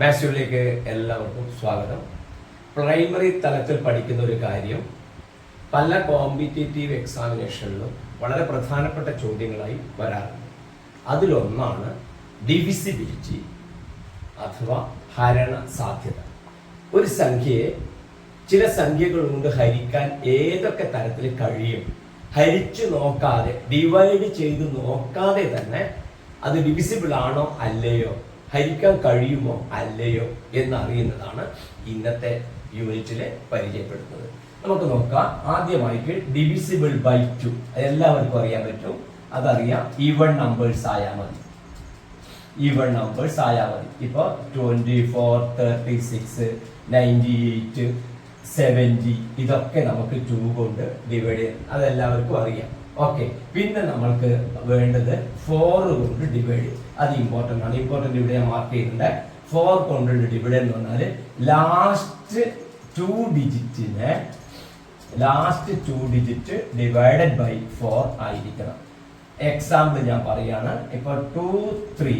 മാത്സ്യൂരിലേക്ക് എല്ലാവർക്കും സ്വാഗതം. പ്രൈമറി തലത്തിൽ പഠിക്കുന്ന ഒരു കാര്യം പല കോമ്പറ്റേറ്റീവ് എക്സാമിനേഷനിലും വളരെ പ്രധാനപ്പെട്ട ചോദ്യങ്ങളായി വരാറുണ്ട്. അതിലൊന്നാണ് ഡിവിസിബിലിറ്റി അഥവാ ഹരണ സാധ്യത. ഒരു സംഖ്യയെ ചില സംഖ്യകൾ കൊണ്ട് ഹരിക്കാൻ ഏതൊക്കെ തരത്തിൽ കഴിയും? ഹരിച്ചു നോക്കാതെ ഡിവൈഡ് ചെയ്ത് നോക്കാതെ തന്നെ അത് ഡിവിസിബിൾ ആണോ അല്ലയോ? ഹരിക്കാൻ കഴിയുമോ അല്ലയോ എന്നറിയുന്നതാണ് ഇന്നത്തെ യൂണിറ്റിലെ പരിചയപ്പെടുന്നത് നമുക്ക് നോക്കാം. ആദ്യമായിട്ട് ഡിവിസിബിൾ ബൈ ടു എല്ലാവർക്കും അറിയാൻ പറ്റും. അതറിയാം. ഈവൺ നമ്പേഴ്സ് ആയാൽ മതി. ഈവൺ നമ്പേഴ്സ് ആയാൽ മതി. ഇപ്പോൾ twenty four thirty six ninety eight seventy ഇതൊക്കെ നമുക്ക് ടു കൊണ്ട് ഡിവൈഡ് ചെയ്യാം. അതെല്ലാവർക്കും അറിയാം. ഓക്കെ പിന്നെ നമ്മൾക്ക് വേണ്ടത് ഫോർ കൊണ്ട് ഡിവൈഡ് ചെയ്യും. അത് ഇമ്പോർട്ടന്റ് ആണ്. ഇമ്പോർട്ടന്റ് ഇവിടെ ഞാൻ മാർക്ക് ചെയ്തിട്ടുണ്ട്. ഫോർ കൊണ്ടുള്ള ഡിവൈഡ് എന്ന് പറഞ്ഞാൽ last two ഡിജിറ്റിനെ last two digit divided by four ആയിരിക്കണം. എക്സാമ്പിൾ ഞാൻ പറയാണ്. ഇപ്പൊ two three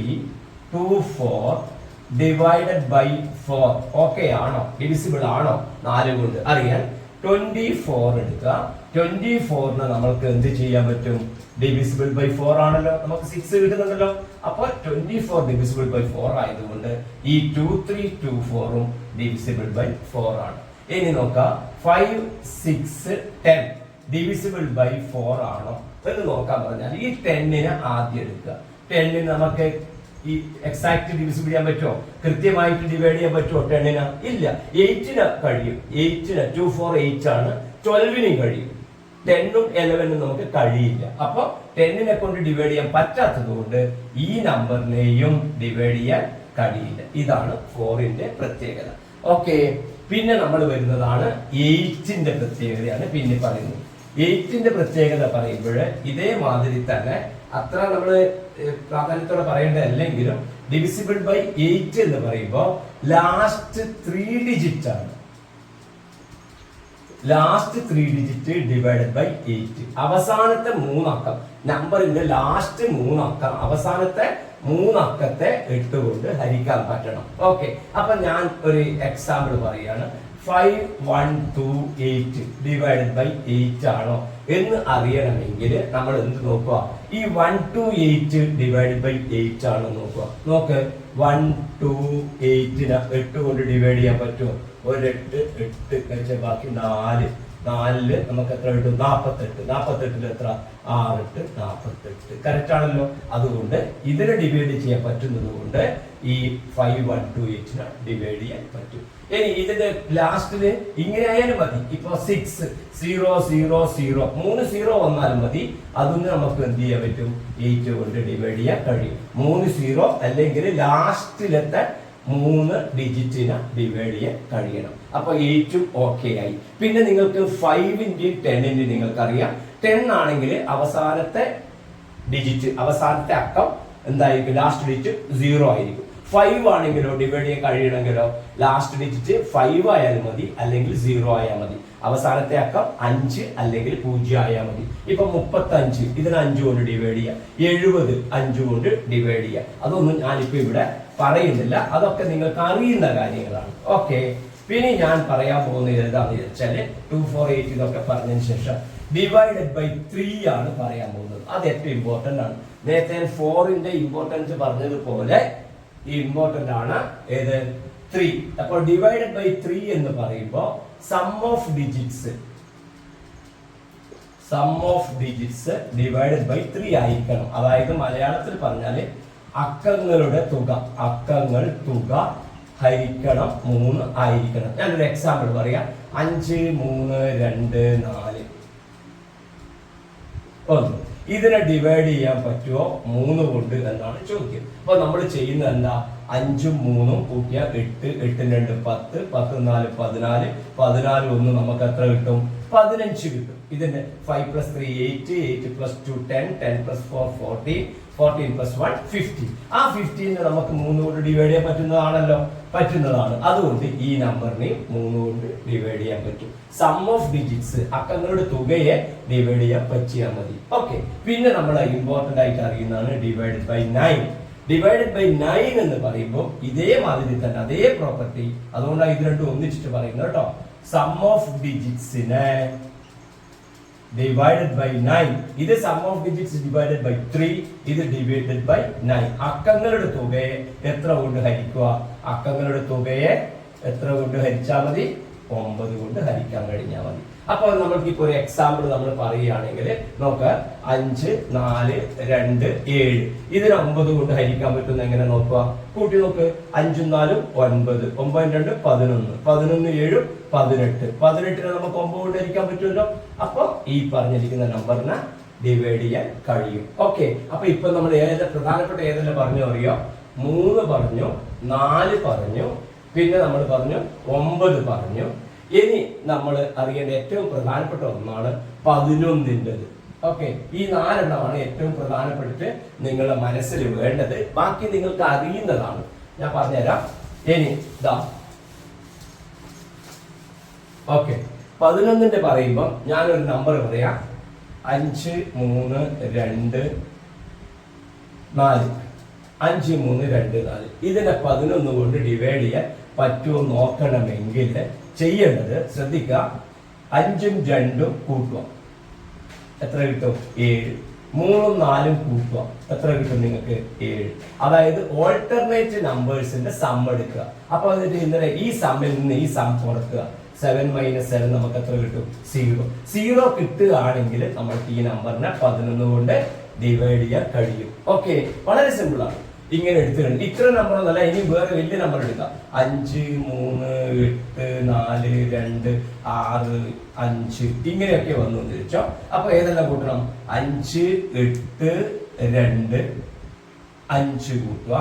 two four divided by four okay ആണോ? ഡിവിസിബിൾ ആണോ? നാല് കൊണ്ട്. അറിയാൻ? ട്വന്റി ഫോർ എടുക്കുക. ട്വന്റി ഫോറിന് നമ്മൾക്ക് എന്ത് ചെയ്യാൻ പറ്റും? ഡിവിസിബിൾ ബൈ ഫോർ ആണല്ലോ. നമുക്ക് സിക്സ് കിട്ടുന്നുണ്ടല്ലോ. അപ്പോൾ twenty four divisible by four ആയതുകൊണ്ട് ഈ ടു ത്രീ ടു ഫോറും ഡിവിസിബിൾ ബൈ ഫോർ ആണ്. ഇനി നോക്കാം. Five six ten divisible by four ആണോ എന്ന് നോക്കാൻ പറഞ്ഞാൽ ഈ ടെന്നിനെ ആദ്യം എടുക്കുക. ടെന്നിന് നമുക്ക് ഈ എക്സാക്ട് ഡിവിസിബിൾ ചെയ്യാൻ പറ്റുമോ? കൃത്യമായിട്ട് ഡിവൈഡ് ചെയ്യാൻ പറ്റുമോ ടെന്നിന് ഇല്ല. എയ്റ്റിന് കഴിയും. എയ്റ്റിന് ടു ഫോർ എയ്റ്റ് ആണ്. ട്വൽവിനും കഴിയും. ടെന്നും എലവനും നമുക്ക് കഴിയില്ല. അപ്പൊ ടെന്നിനെ കൊണ്ട് ഡിവൈഡ് ചെയ്യാൻ പറ്റാത്തത് കൊണ്ട് ഈ നമ്പറിനെയും ഡിവൈഡ് ചെയ്യാൻ കഴിയില്ല. ഇതാണ് ഫോറിന്റെ പ്രത്യേകത. ഓക്കെ പിന്നെ നമ്മൾ വരുന്നതാണ് എയ്റ്റിന്റെ പ്രത്യേകതയാണ് പിന്നെ പറയുന്നത്. എയ്റ്റിന്റെ പ്രത്യേകത പറയുമ്പോൾ ഇതേമാതിരി തന്നെ അത്ര നമ്മൾ പ്രാധാന്യത്തോടെ പറയേണ്ടതല്ലെങ്കിലും ഡിവിസിബിൾ ബൈ എയ്റ്റ് എന്ന് പറയുമ്പോൾ ലാസ്റ്റ് ത്രീ ഡിജിറ്റ് ആണ്. Last three digit divided by eight അവസാനത്തെ മൂന്നക്കം. നമ്പറിന്റെ ലാസ്റ്റ് മൂന്നക്കം. അവസാനത്തെ മൂന്നക്കത്തെ എട്ട് കൊണ്ട് ഹരിക്കാൻ പറ്റണം. ഓക്കെ അപ്പൊ ഞാൻ ഒരു എക്സാമ്പിൾ പറയാണ്. Five one two eight divided by eight ആണോ എന്ന് അറിയണമെങ്കിൽ നമ്മൾ എന്ത് നോക്കുക? ഈ one two eight divide by eight ആണോ നോക്കുക. നോക്ക്. വൺ ടു എയ്റ്റിന് എട്ട് കൊണ്ട് ഡിവൈഡ് ചെയ്യാൻ പറ്റുമോ? ഒരെട്ട് എട്ട് കഴിച്ച ബാക്കി നാല്. നാലിൽ നമുക്ക് എത്ര കിട്ടും? നാപ്പത്തെട്ട്. നാപ്പത്തെട്ടിൽ എത്ര? ആറെട്ട് നാപ്പത്തെട്ട്. കറക്റ്റ് ആണല്ലോ? അതുകൊണ്ട് ഇതിനെ ഡിവൈഡ് ചെയ്യാൻ പറ്റുന്നത് കൊണ്ട് ഈ ഫൈവ് വൺ ടു എയ്റ്റിന് ഡിവൈഡ് ചെയ്യാൻ പറ്റും. ഇനി ഇതിന്റെ ലാസ്റ്റിൽ ഇങ്ങനെ ആയാലും മതി. ഇപ്പൊ സിക്സ് സീറോ സീറോ സീറോ മൂന്ന് സീറോ വന്നാലും മതി. അതൊന്ന് നമുക്ക് എന്ത് ചെയ്യാൻ പറ്റും? എയ്റ്റ് കൊണ്ട് ഡിവൈഡ് ചെയ്യാൻ കഴിയും. മൂന്ന് സീറോ അല്ലെങ്കിൽ ലാസ്റ്റിലത്തെ മൂന്ന് ഡിജിറ്റിന് ഡിവൈഡ് ചെയ്യാൻ കഴിയണം. അപ്പൊ എയ്റ്റും ഓക്കെ ആയി. പിന്നെ നിങ്ങൾക്ക് ഫൈവിന്റെയും ടെന്നിന്റെയും നിങ്ങൾക്കറിയാം. ടെൻ ആണെങ്കിൽ അവസാനത്തെ ഡിജിറ്റ് അവസാനത്തെ അക്കം എന്തായിരിക്കും? ലാസ്റ്റ് ഡിജിറ്റ് സീറോ ആയിരിക്കും. ഫൈവ് ആണെങ്കിലോ ഡിവൈഡ് ചെയ്യാൻ കഴിയണമെങ്കിലോ ലാസ്റ്റ് ഡിജിറ്റ് ഫൈവ് ആയാലും മതി അല്ലെങ്കിൽ സീറോ ആയാൽ മതി. അവസാനത്തെ അക്കം അഞ്ച് അല്ലെങ്കിൽ പൂജ്യം ആയാൽ മതി. ഇപ്പൊ മുപ്പത്തി അഞ്ച് ഇതിന് അഞ്ച് കൊണ്ട് ഡിവൈഡ് ചെയ്യാം. എഴുപത് അഞ്ച് കൊണ്ട് ഡിവൈഡ് ചെയ്യാം. അതൊന്നും ഞാനിപ്പോ ഇവിടെ പറയുന്നില്ല. അതൊക്കെ നിങ്ങൾക്ക് അറിയുന്ന കാര്യങ്ങളാണ്. ഓക്കെ പിന്നെ ഞാൻ പറയാൻ പോകുന്നത് എന്താണെന്ന് വെച്ചാൽ ടു ഫോർ എയ്റ്റ് ഇതൊക്കെ പറഞ്ഞതിന് ശേഷം ഡിവൈഡഡ് ബൈ ത്രീ ആണ് പറയാൻ പോകുന്നത്. അത് ഏറ്റവും ഇമ്പോർട്ടന്റ് ആണ്. നേരത്തെ ഫോറിന്റെ ഇമ്പോർട്ടൻസ് പറഞ്ഞതുപോലെ ഇമ്പോർട്ടന്റ് ആണ്. ഏത്? ത്രീ അപ്പോൾ ഡിവൈഡഡ് ബൈ ത്രീ എന്ന് പറയുമ്പോൾ sum of digits sum of digits divided by three ആയിരിക്കണം. അതായത് മലയാളത്തിൽ പറഞ്ഞാൽ അക്കങ്ങളുടെ തുക അക്കങ്ങൾ തുക ഹരിക്കണം മൂന്ന് ആയിരിക്കണം. ഞാനൊരു എക്സാമ്പിൾ പറയാം. അഞ്ച് മൂന്ന് രണ്ട് നാല്. ഒന്ന്. ഇതിനെ ഡിവൈഡ് ചെയ്യാൻ പറ്റുമോ മൂന്ന് കൊണ്ട് എന്നാണ് ചോദ്യം അപ്പൊ നമ്മൾ ചെയ്യുന്നത് എന്താ? അഞ്ചും മൂന്നും കൂട്ടിയ എട്ട് എട്ടും രണ്ട് പത്ത് പത്ത് നാല് പതിനാല്. പതിനാല് ഒന്ന് നമുക്ക് എത്ര കിട്ടും? പതിനഞ്ച് കിട്ടും. ഇതിന്റെ five plus three eight eight plus two ten ten plus four fourteen fourteen plus one fifty ആ ഫിഫ്റ്റീനെ നമുക്ക് മൂന്ന് കൊണ്ട് ഡിവൈഡ് ചെയ്യാൻ പറ്റുന്നതാണല്ലോ. പറ്റുന്നതാണ്. അതുകൊണ്ട് ഈ നമ്പറിനെ മൂന്ന് കൊണ്ട് ഡിവൈഡ് ചെയ്യാൻ പറ്റും. സം ഓഫ് ഡിജിറ്റ്സ് അക്കങ്ങളുടെ തുകയെ ഡിവൈഡ് ചെയ്യാൻ പറ്റിയാൽ മതി. ഓക്കെ പിന്നെ നമ്മൾ ഇമ്പോർട്ടന്റ് ആയിട്ട് അറിയുന്നതാണ് divide by nine divided by nine എന്ന് പറയുമ്പോൾ ഇതേ മാതിരി തന്നെ അതേ പ്രോപ്പർട്ടി അതുകൊണ്ടാണ് ഇത് രണ്ടും ഒന്നിച്ചിട്ട് പറയുന്നത് കേട്ടോ. സം ഓഫ് ഡിജിറ്റ്സിനെ ഡിവൈഡഡ് ബൈ നയൻ ഇത് sum of digits divided by 3 ഇത് ഡിവൈഡഡ് ബൈ 9 അക്കങ്ങളുടെ തുകയെ എത്ര കൊണ്ട് ഹരിക്കുക? അക്കങ്ങളുടെ തുകയെ എത്ര കൊണ്ട് ഹരിച്ചാൽ മതി? ഒമ്പത് കൊണ്ട് ഹരിക്കാൻ കഴിഞ്ഞാൽ മതി. അപ്പോൾ നമ്മൾക്ക് ഇപ്പോൾ ഒരു എക്സാമ്പിൾ നമ്മൾ പറയുകയാണെങ്കിൽ നമുക്ക് അഞ്ച് നാല് രണ്ട് ഏഴ്. ഇതിന് ഒമ്പത് കൊണ്ട് ഹരിക്കാൻ പറ്റുന്ന എങ്ങനെ നോക്കുക? കൂട്ടി നോക്ക്. അഞ്ചും നാലും ഒൻപത്. ഒമ്പത് രണ്ട് പതിനൊന്ന്. പതിനൊന്ന് ഏഴും പതിനെട്ട്. പതിനെട്ടിനെ നമുക്ക് ഒമ്പത് കൊണ്ട് ഹരിക്കാൻ പറ്റുമല്ലോ. അപ്പൊ ഈ പറഞ്ഞിരിക്കുന്ന നമ്പറിന് ഡിവൈഡ് ചെയ്യാൻ കഴിയും. ഓക്കെ അപ്പൊ ഇപ്പൊ നമ്മൾ ഏത് പ്രധാനപ്പെട്ട ഏതെല്ലാം പറഞ്ഞു അറിയോ? മൂന്ന് പറഞ്ഞു നാല് പറഞ്ഞു പിന്നെ നമ്മൾ പറഞ്ഞു ഒമ്പത് പറഞ്ഞു. ഇനി നമ്മൾ അറിയേണ്ട ഏറ്റവും പ്രധാനപ്പെട്ട ഒന്നാണ് പതിനൊന്നിന്റെത്. ഓക്കെ ഈ നാലെണ്ണമാണ് ഏറ്റവും പ്രധാനപ്പെട്ടിട്ട് നിങ്ങളുടെ മനസ്സിൽ വേണ്ടത്. ബാക്കി നിങ്ങൾക്ക് അറിയുന്നതാണ്. ഞാൻ പറഞ്ഞുതരാം. ഇനി ഇതാ ഓക്കെ പതിനൊന്നിന്റെ പറയുമ്പം ഞാനൊരു നമ്പർ പറയാം. അഞ്ച് മൂന്ന് രണ്ട് നാല്. അഞ്ച് മൂന്ന് രണ്ട് നാല്. ഇതിനെ പതിനൊന്ന് കൊണ്ട് ഡിവൈഡ് ചെയ്യാൻ പറ്റുമോ നോക്കണമെങ്കിൽ ചെയ്യേണ്ടത് ശ്രദ്ധിക്കുക. അഞ്ചും രണ്ടും കൂട്ടുക. എത്ര കിട്ടും? ഏഴ്. മൂന്നും നാലും കൂട്ടുക. എത്ര കിട്ടും നിങ്ങൾക്ക്? ഏഴ്. അതായത് ഓൾട്ടർനേറ്റ് നമ്പേഴ്സിന്റെ സം എടുക്കുക. അപ്പൊ എന്നിട്ട് ഇന്നലെ ഈ സമ്മിൽ നിന്ന് ഈ സം കുറക്കുക സെവൻ മൈനസ് സെവൻ നമുക്ക് എത്ര കിട്ടും? സീറോ സീറോ കിട്ടുകയാണെങ്കിൽ നമ്മൾക്ക് ഈ നമ്പറിനെ പതിനൊന്ന് കൊണ്ട് ഡിവൈഡ് ചെയ്യാൻ കഴിയും. ഓക്കെ വളരെ സിമ്പിൾ ആണ്. ഇങ്ങനെ എടുത്തിട്ടുണ്ട് ഇത്ര നമ്പർ ഒന്നല്ല ഇനി വേറെ വലിയ നമ്പർ എടുക്കാം. അഞ്ച് മൂന്ന് എട്ട് നാല് രണ്ട് ആറ് അഞ്ച് ഇങ്ങനെയൊക്കെ വന്നു എന്ന് വെച്ചോ അപ്പൊ ഏതെല്ലാം കൂട്ടണം? അഞ്ച് എട്ട് രണ്ട് അഞ്ച് കൂട്ടുക.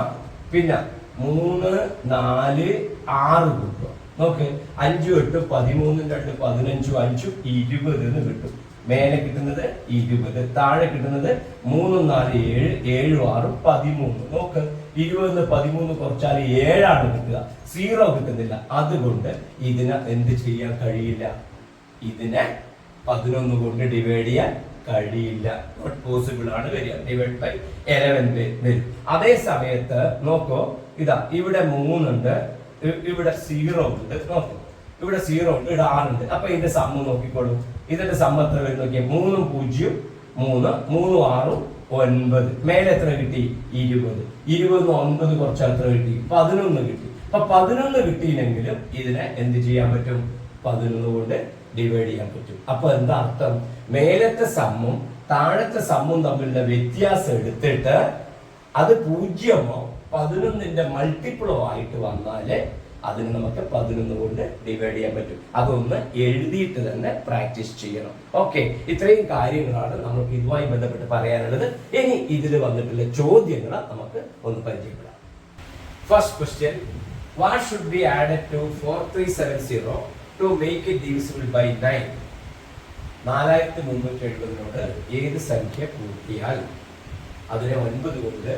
പിന്നെ മൂന്ന് നാല് ആറ് കൂട്ടുക. നോക്ക് അഞ്ചും എട്ട് പതിമൂന്നും രണ്ട് പതിനഞ്ചും അഞ്ചും ഇരുപത് എന്ന് കിട്ടും. മേലെ കിട്ടുന്നത് ഇരുപത് താഴെ കിട്ടുന്നത് മൂന്നും നാല് ഏഴ് ഏഴും ആറും പതിമൂന്ന്. നോക്ക് ഇരുപതിന് പതിമൂന്ന് കുറച്ചാൽ ഏഴാണ് കിട്ടുക. സീറോ കിട്ടുന്നില്ല. അതുകൊണ്ട് ഇതിനെ എന്ത് ചെയ്യാൻ കഴിയില്ല? ഇതിനെ പതിനൊന്ന് കൊണ്ട് ഡിവൈഡ് ചെയ്യാൻ കഴിയില്ല. നോട്ട് പോസിബിൾ ആണ് വരിക. ഡിവൈഡ് ബൈ എലവൻ വരും. അതേ സമയത്ത് നോക്കോ. ഇതാ ഇവിടെ മൂന്നുണ്ട്. ഇവിടെ സീറോ ഉണ്ട്. ഓക്കെ ഇവിടെ സീറോ ഉണ്ട് ഇവിടെ ആറുണ്ട് അപ്പൊ ഇതിന്റെ സമ്മ് നോക്കിക്കോളൂ. ഇതിന്റെ സമ്മ എത്ര വരും നോക്കിയാൽ മൂന്നും പൂജ്യം മൂന്ന് മൂന്നും ആറും ഒൻപത്. മേലെ എത്ര കിട്ടി? ഇരുപത്. ഇരുപത് ഒൻപത് കുറച്ച് എത്ര കിട്ടി? പതിനൊന്ന് കിട്ടി. അപ്പൊ പതിനൊന്ന് കിട്ടിയില്ലെങ്കിലും ഇതിനെ എന്ത് ചെയ്യാൻ പറ്റും? പതിനൊന്ന് കൊണ്ട് ഡിവൈഡ് ചെയ്യാൻ പറ്റും. അപ്പൊ എന്താ അർത്ഥം? മേലത്തെ സമ്മും താഴത്തെ സമ്മും തമ്മിലുള്ള വ്യത്യാസം എടുത്തിട്ട് അത് പൂജ്യമോ പതിനൊന്നിന്റെ മൾട്ടിപ്പിളോ ആയിട്ട് വന്നാൽ അതിന് നമുക്ക് പതിനൊന്ന് കൊണ്ട് ഡിവൈഡ് ചെയ്യാൻ പറ്റും. അതൊന്ന് എഴുതിയിട്ട് തന്നെ പ്രാക്ടീസ് ചെയ്യണം. ഓക്കെ ഇത്രയും കാര്യങ്ങളാണ് നമുക്ക് ഇതുമായി ബന്ധപ്പെട്ട് പറയാനുള്ളത്. ഇനി ഇതിൽ വന്നിട്ടുള്ള ചോദ്യങ്ങൾ നമുക്ക് ഒന്ന് പരിചയപ്പെടാം. First question what should be added to four three seven zero to make it divisible by nine നാലായിരത്തി മുന്നൂറ്റി എഴുപതിനോട് ഏത് സംഖ്യ കൂട്ടിയാൽ അതിനെ ഒൻപത് കൊണ്ട്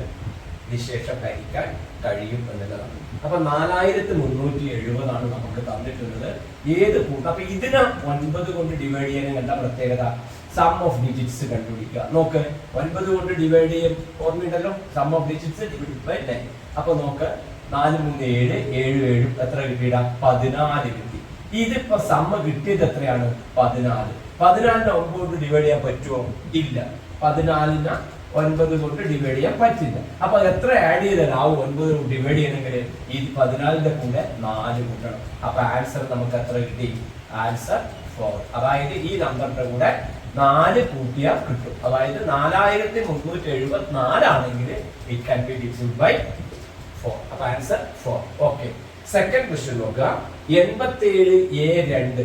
നിശേഷം ഭരിക്കാൻ കഴിയും എന്നുള്ളതാണ്. അപ്പൊ നാലായിരത്തി മുന്നൂറ്റി എഴുപതാണ് നമുക്ക് തന്നിട്ടുള്ളത്. ഏത് കൂട്ടം അപ്പൊ ഇതിനെ ഒൻപത് കൊണ്ട് ഡിവൈഡ് ചെയ്യാൻ എന്താ പ്രത്യേകത? സം ഓഫ് ഡിജിറ്റ്സ് കണ്ടുപിടിക്കുക. നോക്ക് ഒൻപത് കൊണ്ട് ഡിവൈഡ് ചെയ്യാൻ ഓർമ്മയുണ്ടല്ലോ? Sum of digits divide by ten അപ്പൊ നോക്ക് നാല് മൂന്ന് ഏഴ് ഏഴ് ഏഴും എത്ര കിട്ടിയിട? പതിനാല് കിട്ടി. ഇതിപ്പോ സമ്മ കിട്ടിയത് എത്രയാണ്? പതിനാല്. പതിനാലിന് ഒമ്പത് ഡിവൈഡ് ചെയ്യാൻ പറ്റുമോ? ഇല്ല. പതിനാലിന് ഒൻപത് കൊണ്ട് ഡിവൈഡ് ചെയ്യാൻ പറ്റില്ല. അപ്പൊ എത്ര ആഡ് ചെയ്താൽ ആ ഒൻപത് കൊണ്ട് ഡിവൈഡ് ചെയ്യണമെങ്കിൽ ഈ പതിനാലിന്റെ കൂടെ നാല് കൂട്ടണം. അപ്പൊ ആൻസർ നമുക്ക് എത്ര കിട്ടി? ആൻസർ ഫോർ അതായത് ഈ നമ്പറിന്റെ കൂടെ നാല് കൂട്ടിയാൽ കിട്ടും. അതായത് നാലായിരത്തി മുന്നൂറ്റി എഴുപത്തി നാലാണെങ്കിൽ it can be divisible by four അപ്പൊ answer four okay second question നോക്കുക. എൺപത്തിയേഴ് എ രണ്ട്.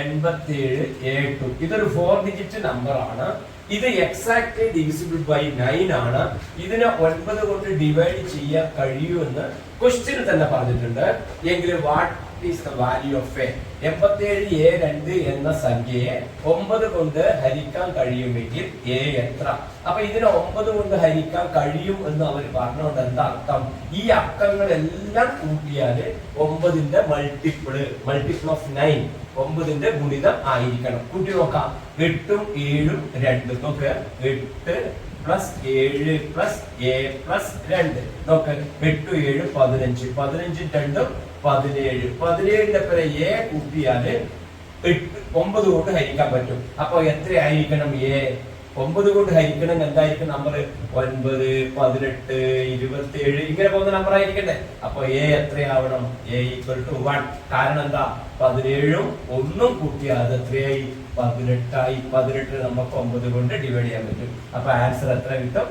എൺപത്തിയേഴ് എ ടു ഇതൊരു ഫോർ ഡിജിറ്റ് നമ്പർ ആണ്. ഇത് എക്സാക്ട് ഡിവിസിബിൾ ബൈ നയൻ ആണ്. ഇതിനെ ഒൻപത് കൊണ്ട് ഡിവൈഡ് ചെയ്യാൻ കഴിയുമെന്ന് ക്വസ്റ്റ്യൻ തന്നെ പറഞ്ഞിട്ടുണ്ട്. എങ്കിൽ what is the value of A എൺപത്തിയേഴ് എ രണ്ട് എന്ന സംഖ്യയെ ഒമ്പത് കൊണ്ട് ഹരിക്കാൻ കഴിയുമെങ്കിൽ എ എത്ര? അപ്പൊ ഇതിനെ ഒമ്പത് കൊണ്ട് ഹരിക്കാൻ കഴിയും എന്ന് അവർ പറഞ്ഞുകൊണ്ട് എന്താ അർത്ഥം? ഈ അക്കങ്ങളെല്ലാം കൂട്ടിയാൽ ഒമ്പതിന്റെ മൾട്ടിപ്പിൾ മൾട്ടിപ്പിൾ ഓഫ് നയൻ ഒമ്പതിന്റെ ഗുണിതം ആയിരിക്കണം. കൂട്ടി നോക്കാം. എട്ടും ഏഴും രണ്ട്. നോക്ക്. എട്ട് പ്ലസ് ഏഴ് പ്ലസ് എ പ്ലസ് രണ്ട്. നോക്ക്. എട്ട് ഏഴ് പതിനഞ്ച്. പതിനഞ്ചും രണ്ടും പതിനേഴ്. പതിനേഴിന്റെ പേരെ എ കൂട്ടിയാൽ എട്ട് ഒമ്പത് കൊണ്ട് ഹരിക്കാൻ പറ്റും. അപ്പൊ എത്രയായിരിക്കണം? എ ഒമ്പത് കൊണ്ട് ഹരിക്കണം എന്തായിരിക്കും നമ്പർ ഒൻപത് പതിനെട്ട് ഇരുപത്തി ഏഴ് ഇങ്ങനെ പോകുന്ന നമ്പർ ആയിരിക്കട്ടെ അപ്പൊ എ എത്രയാവണം? എ ഈക്വൽ ടു വൺ കാരണം എന്താ? പതിനേഴും ഒന്നും കൂട്ടിയാൽ അത് എത്രയായി? പതിനെട്ടായി. പതിനെട്ട് നമുക്ക് ഒമ്പത് കൊണ്ട് ഡിവൈഡ് ചെയ്യാൻ പറ്റും. അപ്പൊ ആൻസർ എത്ര കിട്ടും?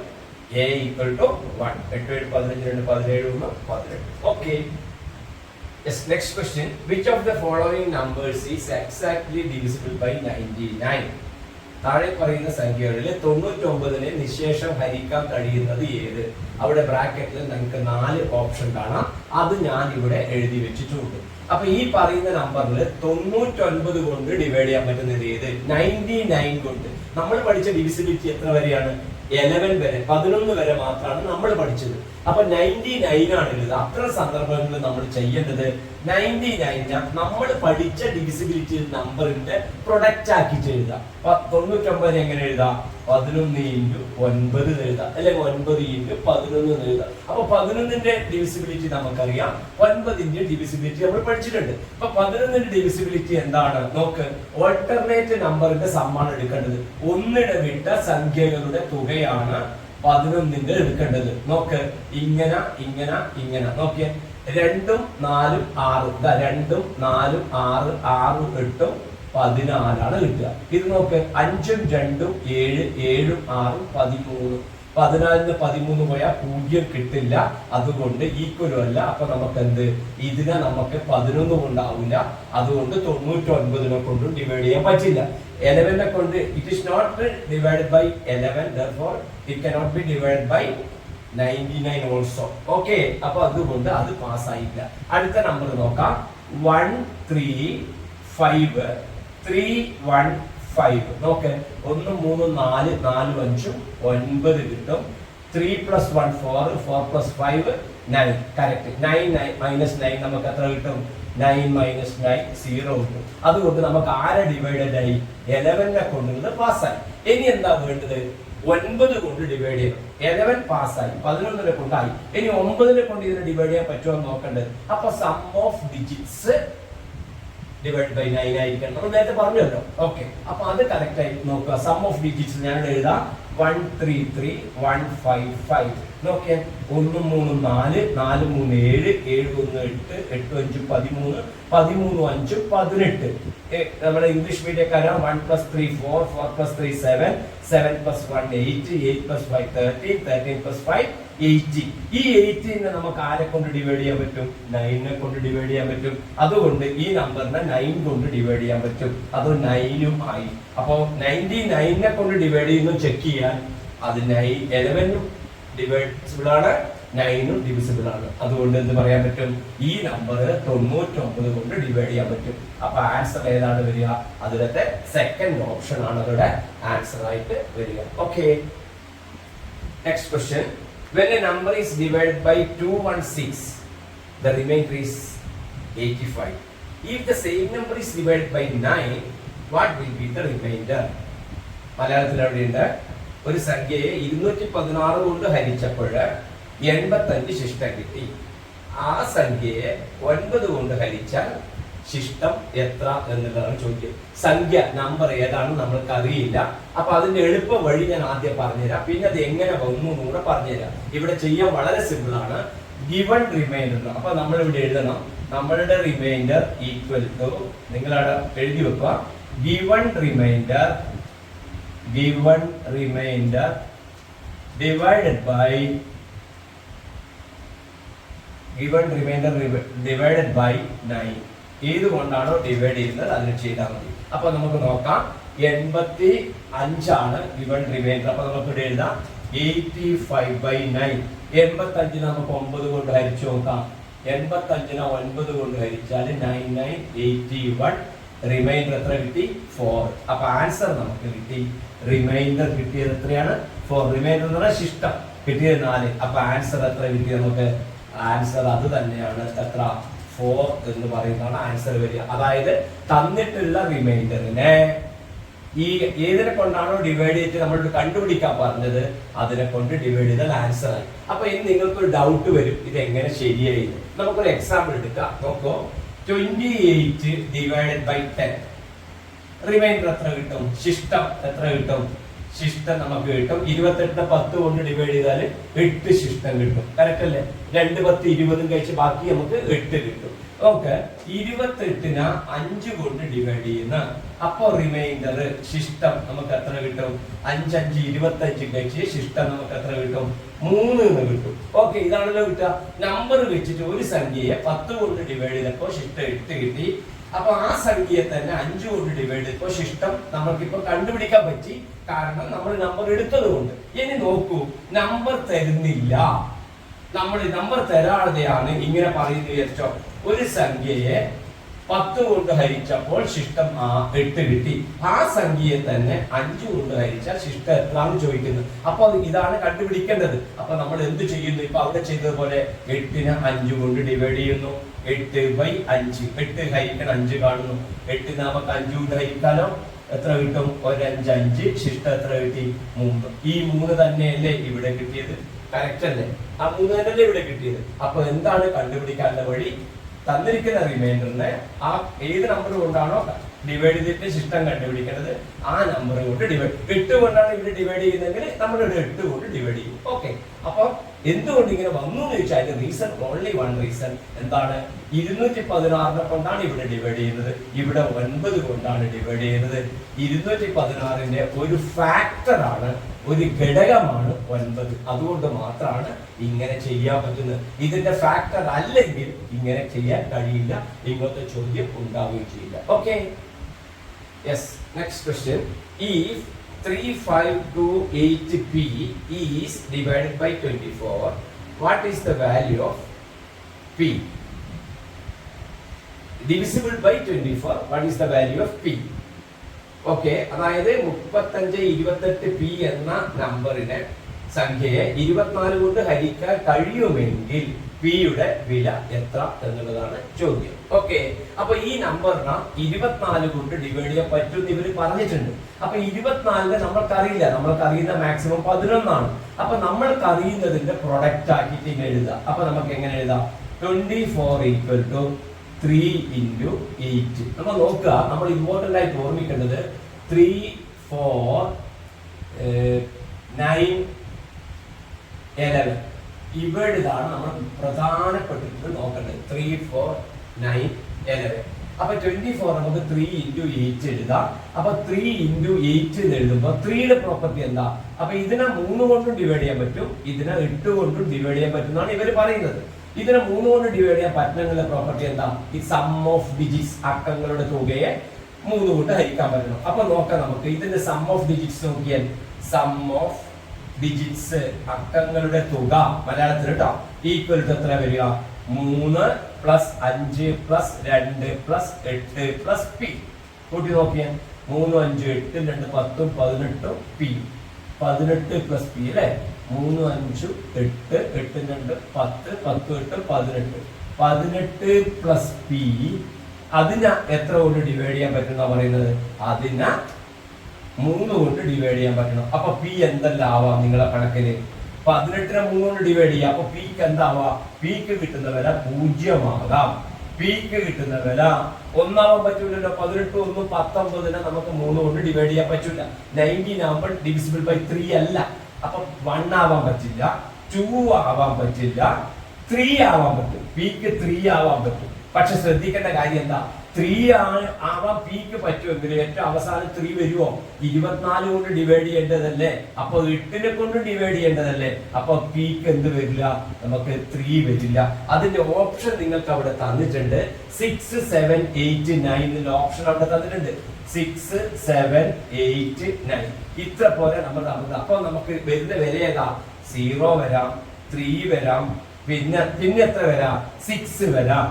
എ ഈക്വൽ ടു വൺ എട്ട് ഏഴ് പതിനഞ്ച് രണ്ട് പതിനേഴ് ഒന്ന് പതിനെട്ട്. Okay Yes, next question. Which of the following numbers is exactly divisible by 99? താഴെ പറയുന്ന സംഖ്യകളിൽ തൊണ്ണൂറ്റി ഒമ്പതിന് നിശേഷം ഹരിക്കാൻ കഴിയുന്നത് ഏത്? അവിടെ ബ്രാക്കറ്റിൽ നിങ്ങൾക്ക് നാല് ഓപ്ഷൻ കാണാം. അത് ഞാൻ ഇവിടെ എഴുതി വെച്ചിട്ടുണ്ട്. അപ്പൊ ഈ പറയുന്ന നമ്പറിൽ തൊണ്ണൂറ്റൊൻപത് കൊണ്ട് ഡിവൈഡ് ചെയ്യാൻ പറ്റുന്നത് ഏത്? നയന്റി നയൻ കൊണ്ട്. നമ്മൾ പഠിച്ച ഡിവിസിബിലിറ്റി എത്ര വരെയാണ്? എലവൻ വരെ. പതിനൊന്ന് വരെ മാത്രമാണ് നമ്മൾ പഠിച്ചത്. അപ്പൊ നയന്റി നയൻ ആണുള്ളത് അത്ര സന്ദർഭങ്ങളിൽ നമ്മൾ ചെയ്യേണ്ടത് നയന്റി നൈൻ നമ്മൾ പഠിച്ച ഡിവിസിബിലിറ്റി നമ്പറിന്റെ പ്രൊഡക്റ്റ് ആക്കി എഴുതാം. തൊണ്ണൂറ്റൊമ്പത് എങ്ങനെ എഴുതാം? പതിനൊന്ന് ഇന്റു ഒൻപത് എഴുതാം. അല്ലെങ്കിൽ ഒൻപത് ഇന്റു പതിനൊന്ന് എഴുതാം. അപ്പൊ പതിനൊന്നിന്റെ ഡിവിസിബിലിറ്റി നമുക്കറിയാം. ഒൻപതിന്റെ ഡിവിസിബിലിറ്റി നമ്മൾ പഠിച്ചിട്ടുണ്ട്. അപ്പൊ പതിനൊന്നിന്റെ ഡിവിസിബിലിറ്റി എന്താണ്? നോക്ക്. ഓൾട്ടർനേറ്റ് നമ്പറിന്റെ സമ്മാനം എടുക്കേണ്ടത്. ഒന്നിടവിട്ട സംഖ്യകളുടെ തുകയാണ് പതിനൊന്നിന്റെ എടുക്കേണ്ടത്. നോക്ക് ഇങ്ങനെ ഇങ്ങനെ ഇങ്ങനെ. നോക്കിയേ രണ്ടും നാലും ആറ്. രണ്ടും നാലും ആറ് ആറ് എട്ടും പതിനാലാണ് കിട്ടുക. ഇത് നോക്ക് അഞ്ചും രണ്ടും ഏഴ് ഏഴും ആറും പതിമൂന്ന്. പതിനാലിന് പതിമൂന്ന് പോയാൽ പൂജ്യം കിട്ടില്ല. അതുകൊണ്ട് ഈക്വലും അല്ല. അപ്പൊ നമുക്ക് എന്ത് ഇതിനെ നമുക്ക് പതിനൊന്ന് കൊണ്ടാവില്ല. അതുകൊണ്ട് തൊണ്ണൂറ്റി ഒൻപതിനെ കൊണ്ടും ഡിവൈഡ് ചെയ്യാൻ പറ്റില്ല. എലവനെ കൊണ്ട് it is not divide by eleven therefore cannot be divide by ninety nine also okay അപ്പൊ അതുകൊണ്ട് അത് പാസ്സായില്ല അടുത്ത നമ്പർ നോക്കാം. One three five three one five നോക്ക്. ഒന്ന് മൂന്ന് നാല് നാല് അഞ്ചും ഒൻപത് കിട്ടും. Three plus one four four plus five nine correct nine nine minus nine നമുക്ക് എത്ര കിട്ടും? നയൻ മൈനസ് നയൻ സീറോ കിട്ടും. അതുകൊണ്ട് നമുക്ക് ആരെ ഡിവൈഡഡ് ആയി? ഇലവനെ കൊണ്ടുള്ളത് പാസ്സായി ഇനി എന്താ വേണ്ടത്? ഒൻപത് കൊണ്ട് ഡിവൈഡ് ചെയ്യണം. എലവൻ പാസ്സായി പതിനൊന്നിനെ കൊണ്ടായി. ഇനി ഒമ്പതിനെ കൊണ്ട് ഇതിനെ ഡിവൈഡ് ചെയ്യാൻ പറ്റുമോ നോക്കേണ്ടത് അപ്പൊ sum of digits divide by nine ആയിരിക്കണം. നമ്മൾ നേരത്തെ പറഞ്ഞല്ലോ. ഓക്കെ അപ്പൊ അത് കറക്റ്റ് ആയി നോക്കുക. സം ഓഫ് ഡിജിറ്റ്സ് ഞാൻ എഴുതാം. One three three one five five നോക്കിയേ. ഒന്ന് മൂന്ന് നാല് നാല് മൂന്ന് ഏഴ് ഏഴ് ഒന്ന് എട്ട് എട്ട് അഞ്ച് പതിമൂന്ന് പതിമൂന്ന് അഞ്ച് പതിനെട്ട്. നമ്മുടെ English മീഡിയക്കാരാണ് one plus three four four plus three seven seven plus one eight eight plus five thirteen thirteen plus five eighty ഈ എയ്റ്റീനെ നമുക്ക് ആരെ കൊണ്ട് ഡിവൈഡ് ചെയ്യാൻ പറ്റും? നയനെ കൊണ്ട് ഡിവൈഡ് ചെയ്യാൻ പറ്റും. അതുകൊണ്ട് ഈ നമ്പറിനെ നയൻ കൊണ്ട് ഡിവൈഡ് ചെയ്യാൻ പറ്റും. അത് നയനും ആയി. അപ്പോ നയന്റി നയനെ കൊണ്ട് ഡിവൈഡ് ചെയ്യുന്നു ചെക്ക് ചെയ്യാൻ. അത് നയൻ എലവനും ഡിവൈഡ് ആണ്. നയനും ഡിവിസിബിൾ ആണ്. അതുകൊണ്ട് എന്ത് പറയാൻ പറ്റും? ഈ നമ്പർ തൊണ്ണൂറ്റൊമ്പത് കൊണ്ട് ഡിവൈഡ് ചെയ്യാൻ പറ്റും. അപ്പൊ ആൻസർ ഏതാണ് വരിക? അതിലത്തെ സെക്കൻഡ് ഓപ്ഷൻ ആണ് അവരുടെ ആൻസർ ആയിട്ട് വരിക. Okay next question when a number When a number is divided by 216, the remainder is 85. If the same number is divide by 9, what will be the remainder മലയാളത്തിൽ അവിടെയുണ്ട് ഒരു സംഖ്യയെ ഇരുന്നൂറ്റി പതിനാറ് കൊണ്ട് ഹരിച്ചപ്പോൾ എൺപത്തഞ്ച് ശിഷ്ടം കിട്ടി. ആ സംഖ്യയെ ഒൻപത് കൊണ്ട് ഹരിച്ചാൽ ശിഷ്ടം എത്ര എന്നുള്ളതാണ് ചോദ്യം. സംഖ്യ നമ്പർ ഏതാണെന്ന് നമ്മൾക്ക് അറിയില്ല. അപ്പൊ അതിന്റെ എളുപ്പ വഴി ഞാൻ ആദ്യം പറഞ്ഞുതരാം. പിന്നെ അത് എങ്ങനെ വന്നു കൂടെ പറഞ്ഞുതരാം. ഇവിടെ ചെയ്യാൻ വളരെ സിമ്പിൾ ആണ്. ഗിവൺ റിമൈൻഡർ അപ്പൊ നമ്മൾ ഇവിടെ എഴുതണം. നമ്മളുടെ റിമൈൻഡർ ഈക്വൽ ടു നിങ്ങളവിടെ എഴുതി വെക്കുക. Given remainder given remainder divided by given remainder divided by nine ഏത് കൊണ്ടാണോ ഡിവൈഡ് ചെയ്യുന്നത്? അതിന് ചെയ്താൽ മതി. അപ്പൊ നമുക്ക് നോക്കാം. എൺപത്തി അഞ്ചാണ് ഗിവൺ റിമൈൻഡർ അപ്പൊ നമുക്ക് ഇവിടെ എഴുതാം. എയ്റ്റി ഫൈവ് ബൈ നയൻ എൺപത്തി അഞ്ചിന് നമുക്ക് ഒമ്പത് കൊണ്ട് ഹരിച്ചു നോക്കാം. എൺപത്തി അഞ്ചിന് ഒൻപത് കൊണ്ട് ഹരിച്ചാൽ nine nine eighty one remainder എത്ര കിട്ടി? ഫോർ അപ്പൊ ആൻസർ നമുക്ക് കിട്ടി. റിമൈൻഡർ കിട്ടിയത് എത്രയാണ്? ഫോർ റിമൈൻഡർ എന്ന് പറഞ്ഞാൽ ശിഷ്ടം. കിട്ടിയത് നാല്. അപ്പൊ ആൻസർ എത്ര കിട്ടി നമുക്ക്? ആൻസർ അത് തന്നെയാണ്. എത്ര? ഫോർ എന്ന് പറയുന്നതാണ് ആൻസർ വരിക. അതായത് തന്നിട്ടുള്ള റിമൈൻഡറിനെ ഈ ഏതിനെ കൊണ്ടാണോ ഡിവൈഡ് ചെയ്തിട്ട് നമ്മൾ കണ്ടുപിടിക്കാൻ പറഞ്ഞത്? അതിനെ കൊണ്ട് ഡിവൈഡ് ചെയ്താൽ ആൻസർ ആയി. അപ്പൊ ഇനി നിങ്ങൾക്ക് ഒരു ഡൗട്ട് വരും. ഇത് എങ്ങനെ ശരിയായി. നമുക്കൊരു എക്സാമ്പിൾ എടുക്കാം. നോക്കോ. Twenty eight divided by ten remainder എത്ര കിട്ടും? ശിഷ്ടം എത്ര കിട്ടും? ശിഷ്ടം നമുക്ക് കിട്ടും ഇരുപത്തെട്ട് പത്ത് കൊണ്ട് ഡിവൈഡ് ചെയ്താൽ എട്ട് ശിഷ്ടം കിട്ടും. കറക്റ്റ് അല്ലേ? രണ്ട് പത്ത് ഇരുപതും കഴിച്ച് ബാക്കി നമുക്ക് എട്ട് കിട്ടും. ഓക്കെ ഇരുപത്തെട്ടിന് അഞ്ച് കൊണ്ട് ഡിവൈഡ് ചെയ്യുന്ന അപ്പൊ റിമൈൻഡർ ശിഷ്ടം നമുക്ക് എത്ര കിട്ടും? അഞ്ചഞ്ച് ഇരുപത്തഞ്ച് കഴിച്ച് ശിഷ്ടം നമുക്ക് എത്ര കിട്ടും? മൂന്ന് എന്ന് കിട്ടും. ഓക്കെ ഇതാണല്ലോ കിട്ടുക. നമ്പർ വെച്ചിട്ട് ഒരു സംഖ്യയെ പത്ത് കൊണ്ട് ഡിവൈഡ് ചെയ്തപ്പോ ശിഷ്ടം എട്ട് കിട്ടി. അപ്പൊ ആ സംഖ്യയെ തന്നെ അഞ്ചു കൊണ്ട് ഡിവൈഡ് ചെയ്തപ്പോ ശിഷ്ടം നമുക്കിപ്പോ കണ്ടുപിടിക്കാൻ പറ്റി. കാരണം നമ്മൾ നമ്പർ എടുത്തത് കൊണ്ട്. ഇനി നോക്കൂ നമ്പർ തരുന്നില്ല. നമ്മൾ നമ്പർ തരാതെയാണ് ഇങ്ങനെ പറയുന്നത് വിചാരിച്ചോ? ഒരു സംഖ്യയെ പത്ത് കൊണ്ട് ഹരിച്ചപ്പോൾ ശിഷ്ടം എട്ട് കിട്ടി. ആ സംഖ്യയെ തന്നെ അഞ്ച് കൊണ്ട് ഹരിച്ച ശിഷ്ടം എത്രാന്ന് ചോദിക്കുന്നത് അപ്പൊ ഇതാണ് കണ്ടുപിടിക്കേണ്ടത്. അപ്പൊ നമ്മൾ എന്ത് ചെയ്യുന്നു? ഇപ്പൊ അവിടെ ചെയ്തതുപോലെ എട്ടിന് അഞ്ച് കൊണ്ട് ഡിവൈഡ് ചെയ്യുന്നു. എട്ട് ബൈ അഞ്ച്. എട്ട് ഹരിക്കണം അഞ്ച് കാണുന്നു. എട്ട് നമുക്ക് അഞ്ച് കൊണ്ട് ഹരിക്കാലോ? എത്ര കിട്ടും? ഒരഞ്ച് അഞ്ച്. ശിഷ്ടം എത്ര കിട്ടി? മൂന്ന്. ഈ മൂന്ന് തന്നെയല്ലേ ഇവിടെ കിട്ടിയത്? കറക്റ്റ് അല്ലേ? ആ മൂന്ന് തന്നെയല്ലേ ഇവിടെ കിട്ടിയത്? അപ്പൊ എന്താണ് കണ്ടുപിടിക്കാനുള്ള വഴി? തന്നിരിക്കുന്ന റിമൈൻഡറിനെ ആ ഏത് നമ്പർ കൊണ്ടാണോ ഡിവൈഡ് ചെയ്തിട്ട് ശിഷ്ടം കണ്ടുപിടിക്കേണ്ടത് ആ നമ്പർ കൊണ്ട് ഡിവൈഡ് എട്ട് കൊണ്ടാണ് ഇവിടെ ഡിവൈഡ് ചെയ്യുന്നതെങ്കിൽ നമ്മൾ ഇവിടെ എട്ട് കൊണ്ട് ഡിവൈഡ് ചെയ്യും. ഓക്കെ അപ്പൊ എന്തുകൊണ്ട് ഇങ്ങനെ വന്നു എന്ന് ചോദിച്ചാൽ റീസൺ ഓൺലി വൺ റീസൺ എന്താണ്? ഇരുന്നൂറ്റി പതിനാറിനെ കൊണ്ടാണ് ഇവിടെ ഡിവൈഡ് ചെയ്യുന്നത്. ഇവിടെ ഒൻപത് കൊണ്ടാണ് ഡിവൈഡ് ചെയ്യുന്നത്. ഇരുന്നൂറ്റി പതിനാറിന്റെ ഒരു ഫാക്ടറാണ് ഒരു ഘടകമാണ് ഒൻപത്. അതുകൊണ്ട് മാത്രമാണ് ഇങ്ങനെ ചെയ്യാൻ പറ്റുന്നത്. ഇതിന്റെ ഫാക്ടർ അല്ലെങ്കിൽ ഇങ്ങനെ ചെയ്യാൻ കഴിയില്ല. ഇങ്ങനത്തെ ചോദ്യം ഉണ്ടാവുകയും ചെയ്യില്ല. Okay yes next question if 35280p is divided by 24 what is the value of p? Divisible by 24 what is the value of p? Okay അതായത് മുപ്പത്തഞ്ച് ഇരുപത്തെട്ട് പി എന്ന നമ്പറിനെ സംഖ്യയെ ഇരുപത്തിനാല് കൊണ്ട് ഹരിക്കാൻ കഴിയുമെങ്കിൽ പിയുടെ വില എത്ര എന്നുള്ളതാണ് ചോദ്യം. ഓക്കെ അപ്പൊ ഈ നമ്പറിനെ ഇരുപത്തിനാല് കൊണ്ട് ഡിവൈഡ് ചെയ്യാൻ പറ്റും ഇവർ പറഞ്ഞിട്ടുണ്ട്. അപ്പൊ ഇരുപത്തിനാലിന് നമ്മൾക്കറിയില്ല. നമ്മൾക്ക് അറിയുന്ന മാക്സിമം പതിനൊന്നാണ്. അപ്പൊ നമ്മൾക്ക് അറിയുന്നതിന്റെ പ്രൊഡക്റ്റ് ആക്കിയിട്ട് ഇങ്ങനെ എഴുതാം അപ്പൊ നമുക്ക് എങ്ങനെ എഴുതാം? Twenty four equal to three into eight നമ്മൾ നോക്കുക നമ്മൾ ഇമ്പോർട്ടന്റ് ആയിട്ട് ഓർമ്മിക്കേണ്ടത് ത്രീ ഫോർ നയൻ എലവൻ ഇവിടുതാണ് നമ്മൾ പ്രധാനപ്പെട്ടിട്ട് നോക്കേണ്ടത്. ത്രീ ഫോർ നയൻ എലവൻ അപ്പൊ ട്വന്റി ഫോർ നമുക്ക് ത്രീ ഇന്റു എയ്റ്റ് എഴുതാം. അപ്പൊ ത്രീ ഇന്റു എയ്റ്റ് എന്ന് എഴുതുമ്പോൾ ത്രീയുടെ പ്രോപ്പർട്ടി എന്താ? അപ്പൊ ഇതിനെ മൂന്ന് കൊണ്ടും ഡിവൈഡ് ചെയ്യാൻ പറ്റും ഇതിനെ എട്ട് കൊണ്ടും ഡിവൈഡ് ചെയ്യാൻ പറ്റും എന്നാണ് ഇവർ പറയുന്നത്. ഇതിനെ മൂന്ന് കൊണ്ട് ഡിവൈഡ് ചെയ്യാൻ പറ്റുന്നതിന്റെ പ്രോപ്പർട്ടി എന്താ? ഈ സം ഓഫ് ഡിജിറ്റ്സ് അക്കങ്ങളുടെ തുകയെ മൂന്ന് കൊണ്ട് ഹരിക്കാൻ പറ്റണം അപ്പൊ നോക്കാം നമുക്ക്. ഇതിന്റെ സം ഓഫ് ഡിജിറ്റ്സ് നോക്കിയാൽ സം ഓഫ് ഡിജിറ്റ്സ് അക്കങ്ങളുടെ തുക മലയാളത്തിൽ കേട്ടോ ഈക്വൽ ടു എത്ര വരിക? മൂന്ന് പ്ലസ് അഞ്ച് പ്ലസ് രണ്ട് പ്ലസ് എട്ട് പ്ലസ് പി കൂട്ടി നോക്കിയാൽ മൂന്നും അഞ്ചും എട്ടും രണ്ട് പത്തും പതിനെട്ടും പി പതിനെട്ട് പ്ലസ് പി അല്ലേ? മൂന്ന് അഞ്ചും എട്ട് എട്ടും രണ്ട് പത്ത് പത്ത് എട്ട് പതിനെട്ട്. പതിനെട്ട് പ്ലസ് പി അതിനെ എത്ര കൊണ്ട് ഡിവൈഡ് ചെയ്യാൻ പറ്റുന്ന പറയുന്നത്? അതിനെ മൂന്ന് കൊണ്ട് ഡിവൈഡ് ചെയ്യാൻ പറ്റണം. അപ്പൊ പി എന്തെല്ലാം ആവാം നിങ്ങളെ കണക്കിന് പതിനെട്ടിനെ മൂന്ന് കൊണ്ട് ഡിവൈഡ് ചെയ്യാം. അപ്പൊ പിക്ക് എന്താവാം? പിക്ക് കിട്ടുന്ന വില പൂജ്യമാകാം. പിക്ക് കിട്ടുന്ന വില ഒന്നാവാൻ പറ്റൂലല്ലോ. പതിനെട്ട് ഒന്നും പത്തൊമ്പതിനെ നമുക്ക് മൂന്ന് കൊണ്ട് ഡിവൈഡ് ചെയ്യാൻ പറ്റൂല. നയന്റീൻ ആകുമ്പോൾ ഡിവിസിബിൾ ബൈ ത്രീ അല്ല. അപ്പൊ വൺ ആവാൻ പറ്റില്ല ടു ആവാൻ പറ്റില്ല ത്രീ ആവാൻ പറ്റും. പീക്ക് ത്രീ ആവാൻ പറ്റും. പക്ഷെ ശ്രദ്ധിക്കേണ്ട കാര്യം എന്താ? ത്രീ ആണ് ആവാൻ പിക്ക് പറ്റുമെങ്കിൽ ഏറ്റവും അവസാനം ത്രീ വരുമോ ഇരുപത്തിനാല് കൊണ്ട് ഡിവൈഡ് ചെയ്യേണ്ടതല്ലേ? അപ്പൊ എട്ടിനെ കൊണ്ട് ഡിവൈഡ് ചെയ്യേണ്ടതല്ലേ? അപ്പൊ പിക്ക് എന്ത് വരില്ല? നമുക്ക് ത്രീ വരില്ല. അതിന്റെ ഓപ്ഷൻ നിങ്ങൾക്ക് അവിടെ തന്നിട്ടുണ്ട്. Six seven eight nine option അവിടെ തന്നിട്ടുണ്ട്. സിക്സ് സെവൻ എയ്റ്റ് നയൻ ഇത്ര പോലെ നമ്മൾ തന്നത്. അപ്പൊ നമുക്ക് വരുന്ന വില ഏതാ? സീറോ വരാം ത്രീ വരാം പിന്നെ പിന്നെ എത്ര വരാം? സിക്സ് വരാം.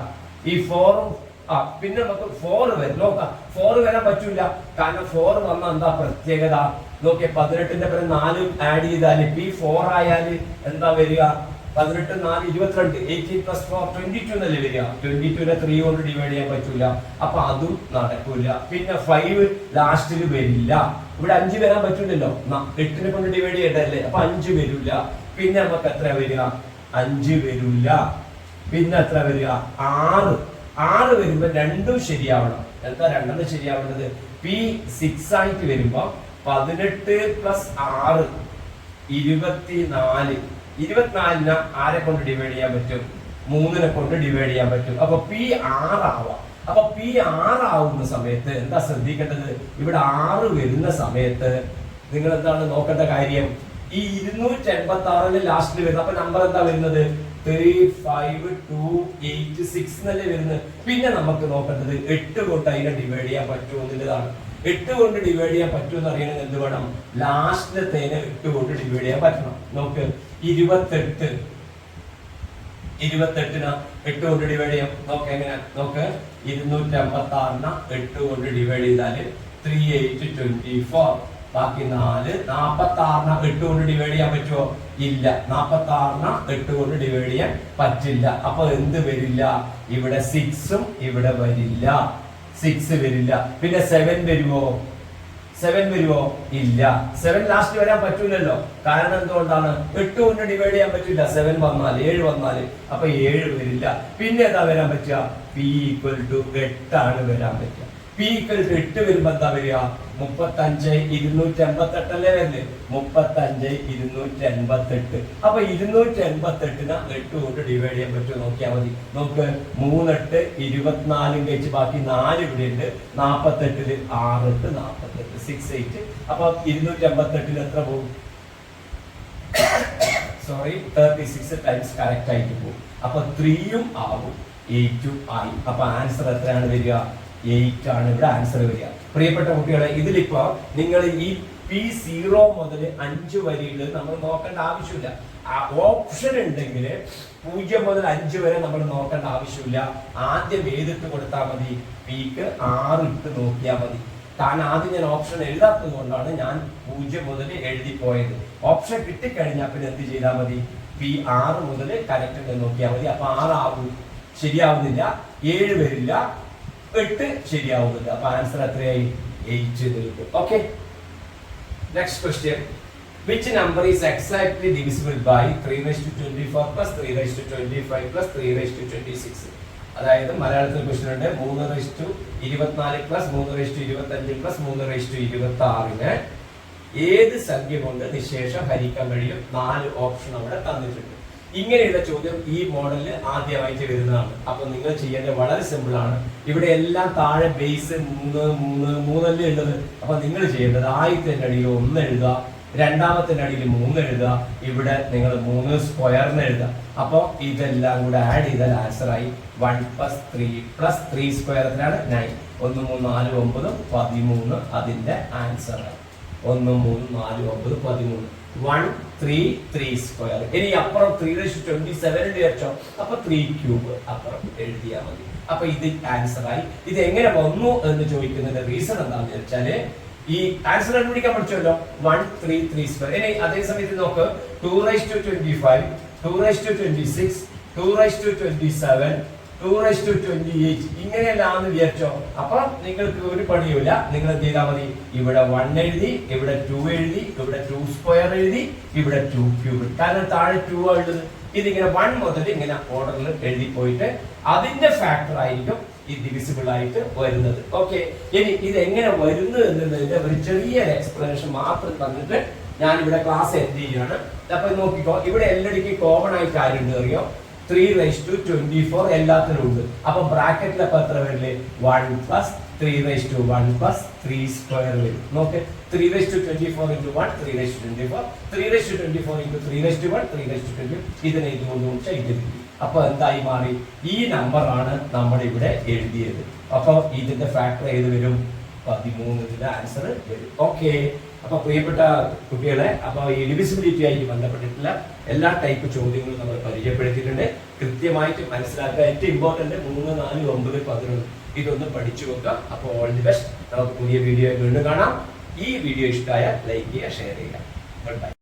ഈ ഫോറും ആ പിന്നെ നമുക്ക് ഫോർ വരും. നോക്കാം ഫോർ വരാൻ പറ്റൂല. കാരണം ഫോർ വന്ന എന്താ പ്രത്യേകത? നോക്കിയ പതിനെട്ടിന്റെ പേര് നാല് ആഡ് ചെയ്താൽ ബി ഫോർ ആയാൽ എന്താ വരിക? പതിനെട്ട് നാല് ഇരുപത്തിരണ്ട്. Eighteen plus four twenty two എന്നല്ലേ വരിക? ട്വന്റി ടുവിനെ ത്രീ കൊണ്ട് ഡിവൈഡ് ചെയ്യാൻ പറ്റൂല. അപ്പൊ അതും നടക്കൂല. പിന്നെ ഫൈവ് ലാസ്റ്റിൽ വരില്ല. ഇവിടെ അഞ്ച് വരാൻ പറ്റൂലല്ലോ. എട്ടിനെ കൊണ്ട് ഡിവൈഡ് ചെയ്യണ്ടല്ലേ അപ്പൊ അഞ്ച് വരില്ല പിന്നെ നമുക്ക് എത്ര വരിക? അഞ്ച് വരില്ല പിന്നെ എത്ര വരിക? ആറ്. ആറ് വരുമ്പോ രണ്ടും ശരിയാവണം. എന്താ രണ്ടെണ്ണം ശരിയാവേണ്ടത് പി സിക്സ് ആയിട്ട് വരുമ്പോ പതിനെട്ട് പ്ലസ് ആറ് ഇരുപത്തിനാല്. ഇരുപത്തിനാലിന് ആരെ കൊണ്ട് ഡിവൈഡ് ചെയ്യാൻ പറ്റും? മൂന്നിനെ കൊണ്ട് ഡിവൈഡ് ചെയ്യാൻ പറ്റും. അപ്പൊ പി ആറാവാം. അപ്പൊ പി ആറാവുന്ന സമയത്ത് എന്താ ശ്രദ്ധിക്കേണ്ടത്? ഇവിടെ ആറ് വരുന്ന സമയത്ത് നിങ്ങൾ എന്താണ് നോക്കേണ്ട കാര്യം? ഈ ഇരുന്നൂറ്റി എൺപത്തി ആറിന് ലാസ്റ്റിൽ വരുന്നത് അപ്പൊ നമ്പർ എന്താ വരുന്നത്? Three five two eight six എന്നല്ലേ വരുന്നത് പിന്നെ നമുക്ക് നോക്കേണ്ടത് എട്ട് കൊണ്ട് അതിനെ ഡിവൈഡ് ചെയ്യാൻ പറ്റുമോ എന്നുള്ളതാണ്. എട്ട് കൊണ്ട് ഡിവൈഡ് ചെയ്യാൻ പറ്റുമെന്ന് അറിയണമെങ്കിൽ എന്ത് വേണം? ലാസ്റ്റിലത്തേനെ എട്ട് കൊണ്ട് ഡിവൈഡ് ചെയ്യാൻ പറ്റണം. നോക്ക് ഇരുപത്തെട്ട്. ഇരുപത്തെട്ടിന് എട്ട് കൊണ്ട് ഡിവൈഡ് ചെയ്യാം. നോക്ക് എങ്ങനെ? നോക്ക് ഇരുന്നൂറ്റി അമ്പത്തി ആറിന് എട്ട് കൊണ്ട് ഡിവൈഡ് ചെയ്താൽ ത്രീ എയ്റ്റ് ട്വന്റി ഫോർ ബാക്കി നാല് നാപ്പത്തി ആറിന് എട്ട് കൊണ്ട് ഡിവൈഡ് ചെയ്യാൻ പറ്റുമോ? ഇല്ല. നാപ്പത്തി ആറിന് എട്ട് കൊണ്ട് ഡിവൈഡ് ചെയ്യാൻ പറ്റില്ല. അപ്പൊ എന്ത് വരില്ല? ഇവിടെ സിക്സും ഇവിടെ വരില്ല. സിക്സ് വരില്ല. പിന്നെ സെവൻ വരുമോ സെവൻ വരുമോ ഇല്ല. സെവൻ ലാസ്റ്റ് വരാൻ പറ്റൂലല്ലോ. കാരണം എന്തുകൊണ്ടാണ്? എട്ട് കൊണ്ട് ഡിവൈഡ് ചെയ്യാൻ പറ്റില്ല. സെവൻ വന്നാൽ ഏഴ് വന്നാൽ അപ്പൊ ഏഴ് വരില്ല. പിന്നെ ഏതാ വരാൻ പറ്റുക? പി ഈക്വൽ ടു എട്ടാണ് വരാൻ പറ്റുക. പി ഈക്വൽ ടു എട്ട് വരുമ്പോ എന്താ വരിക? മുപ്പത്തഞ്ച് ഇരുന്നൂറ്റി എൺപത്തെട്ടല്ലേ വരുന്നത് മുപ്പത്തഞ്ച് ഇരുന്നൂറ്റി എൺപത്തെട്ട് അപ്പൊ ഇരുന്നൂറ്റി എൺപത്തെട്ടിന് എട്ട് കൊണ്ട് ഡിവൈഡ് ചെയ്യാൻ പറ്റുമോ? നോക്കിയാൽ മതി. നോക്ക് മൂന്നെട്ട് ഇരുപത്തിനാലും കഴിച്ച് ബാക്കി നാല് ഇവിടെ ഉണ്ട് നാപ്പത്തെട്ടിൽ ആറെട്ട് നാപ്പത്തെട്ട് സിക്സ് എയ്റ്റ് അപ്പൊ ഇരുന്നൂറ്റി എൺപത്തെട്ടിൽ എത്ര പോകും sorry thirty six times correct ആയിട്ട് പോകും അപ്പൊ ത്രീയും ആവും എയ്റ്റും ആയി. അപ്പൊ ആൻസർ എത്രയാണ് വരിക? എയ്റ്റ് ആണ്. ഇവിടെ ആൻസർ വരിക. പ്രിയപ്പെട്ട കുട്ടികളെ ഇതിലിപ്പോ നിങ്ങൾ ഈ പി സീറോ മുതൽ അഞ്ച് വരിയിൽ നമ്മൾ നോക്കേണ്ട ആവശ്യമില്ല. ഓപ്ഷൻ ഉണ്ടെങ്കിൽ പൂജ്യം മുതൽ അഞ്ച് വരെ നമ്മൾ നോക്കേണ്ട ആവശ്യമില്ല. ആദ്യം ഏതിട്ട് കൊടുത്താൽ മതി? പിക്ക് ആറ് ഇട്ട് നോക്കിയാൽ മതി. കാരണം ആദ്യം ഞാൻ ഓപ്ഷൻ എഴുതാത്തത് കൊണ്ടാണ് ഞാൻ പൂജ്യം മുതൽ എഴുതി പോയത്. ഓപ്ഷൻ കിട്ടിക്കഴിഞ്ഞാൽ പിന്നെ എന്ത് ചെയ്താൽ മതി? പി ആറ് മുതൽ കറക്റ്റ് നോക്കിയാൽ മതി. അപ്പൊ ആറാവും. ശരിയാവുന്നില്ല. ഏഴ് വരില്ല. എട്ട് ശരിയാവുന്നില്ല. അപ്പൊ ആൻസർ എത്രയായി എയ്റ്റ് എന്ന് ഓക്കെ നെക്സ്റ്റ് അതായത് മലയാളത്തിൽ ക്വസ്റ്റ്യൻ ഉണ്ട്. മൂന്ന് റൈസ് ഇരുപത്തിനാല് പ്ലസ് മൂന്ന് റൈസ് പ്ലസ് മൂന്ന് ഇരുപത്തി ആറിന് ഏത് സംഖ്യ കൊണ്ട് നിശേഷം ഹരിക്കാൻ കഴിയും? നാല് ഓപ്ഷൻ അവിടെ തന്നിട്ടുണ്ട്. ഇങ്ങനെയുള്ള ചോദ്യം ഈ മോഡലിൽ ആദ്യമായിട്ട് വരുന്നതാണ്. അപ്പൊ നിങ്ങൾ ചെയ്യേണ്ടത് വളരെ സിമ്പിൾ ആണ്. ഇവിടെ എല്ലാം താഴെ ബേസ് മൂന്ന് മൂന്ന് മൂന്നല്ലേ ഉള്ളത്. അപ്പൊ നിങ്ങൾ ചെയ്യേണ്ടത് ആദ്യത്തിന്റെ അടിയിൽ ഒന്ന് എഴുതുക രണ്ടാമത്തിന്റെ അടിയിൽ മൂന്ന് എഴുതുക ഇവിടെ നിങ്ങൾ മൂന്ന് സ്ക്വയറിന് എഴുതുക. അപ്പൊ ഇതെല്ലാം കൂടെ ആഡ് ചെയ്താൽ ആൻസർ ആയി. One plus three plus three സ്ക്വയറിനാണ് nine ഒന്ന് മൂന്ന് നാല് ഒമ്പത് പതിമൂന്ന് അതിന്റെ ആൻസർ ആയി. ഒന്ന് മൂന്ന് നാല് ഒമ്പത് പതിമൂന്ന്. വൺ ത്രീ ത്രീ സ്ക്വയർ ഇനി അപ്പുറം ത്രീ റേഷ് ട്വന്റി സെവൻ ലക്ഷം അപ്പൊ ത്രീ ക്യൂബ് അപ്പുറം എഴുതിയാൽ മതി. അപ്പൊ ഇത് ആൻസർ ആയി. ഇത് എങ്ങനെ വന്നു എന്ന് ചോദിക്കുന്നതിന്റെ റീസൺ എന്താണെന്ന് വെച്ചാൽ ഈ ആൻസർ കണ്ടുപിടിക്കാൻ പഠിച്ചല്ലോ. വൺ ത്രീ ത്രീ സ്ക്വയർ ഇനി അതേ സമയത്ത് നോക്ക്. Two raise to twenty five two raise to twenty six two raise to twenty seven to twenty eight ഇങ്ങനെയല്ലാന്ന് വിചാരിച്ചോ. അപ്പൊ നിങ്ങൾക്ക് ഒരു പണിയുമില്ല. നിങ്ങൾ എന്ത് ചെയ്താൽ മതി? ഇവിടെ വൺ എഴുതി ഇവിടെ ടു എഴുതി ഇവിടെ ടു സ്ക്വയർ എഴുതി ഇവിടെ ടു ക്യൂബ് കാരണം താഴെ ടു ഉള്ളത്. ഇതിങ്ങനെ വൺ മുതൽ ഇങ്ങനെ ഓർഡറിൽ എഴുതി പോയിട്ട് അതിന്റെ ഫാക്ടർ ആയിരിക്കും ഈ ഡിവിസിബിൾ ആയിട്ട് വരുന്നത്. ഓക്കെ ഇനി ഇത് എങ്ങനെ വരുന്നു എന്നുള്ളതിന്റെ ഒരു ചെറിയ എക്സ്പ്ലനേഷൻ മാത്രം തന്നിട്ട് ഞാൻ ഇവിടെ ക്ലാസ് എൻഡ് ചെയ്യാണ്. അപ്പൊ നോക്കിക്കോ ഇവിടെ എല്ലടിക്ക് കോമൺ ആയിട്ട് ആരുണ്ട് അറിയോ? Three raise to twenty four എല്ലാത്തിനും ഉണ്ട്. അപ്പൊ ബ്രാക്കറ്റിൽ അപ്പൊ എത്ര വരില്ലേ? One plus three raise to one plus three square വരും നോക്ക്. Three raise to twenty four into one three raise to twenty four three raise to twenty four into three raise to one three raise to twenty ഇതിനെ ഇതുകൊണ്ട് ചെയ്തിരിക്കും അപ്പൊ എന്തായി മാറി? ഈ number ആണ് നമ്മൾ ഇവിടെ എഴുതിയത്. അപ്പൊ ഇതിന്റെ ഫാക്ടർ ഏത് വരും? പതിമൂന്നിന്റെ ആൻസർ വരും. ഓക്കെ അപ്പൊ പ്രിയപ്പെട്ട കുട്ടികളെ അപ്പോൾ ഈ ആയിട്ട് ബന്ധപ്പെട്ടിട്ടുള്ള എല്ലാ ടൈപ്പ് ചോദ്യങ്ങളും നമ്മൾ പരിചയപ്പെടുത്തിയിട്ടുണ്ട്. കൃത്യമായിട്ട് മനസ്സിലാക്കുക. ഏറ്റവും ഇമ്പോർട്ടന്റ് മൂന്ന് നാല് ഒമ്പത് പതിനൊന്ന്. ഇതൊന്ന് പഠിച്ചു വെക്കുക. അപ്പോൾ ഓൾ ദി ബെസ്റ്റ് നമുക്ക് പുതിയ വീഡിയോ വീണ്ടും കാണാം. ഈ വീഡിയോ ഇഷ്ടമായ ലൈക്ക് ചെയ്യുക ഷെയർ ചെയ്യുക. ബൈ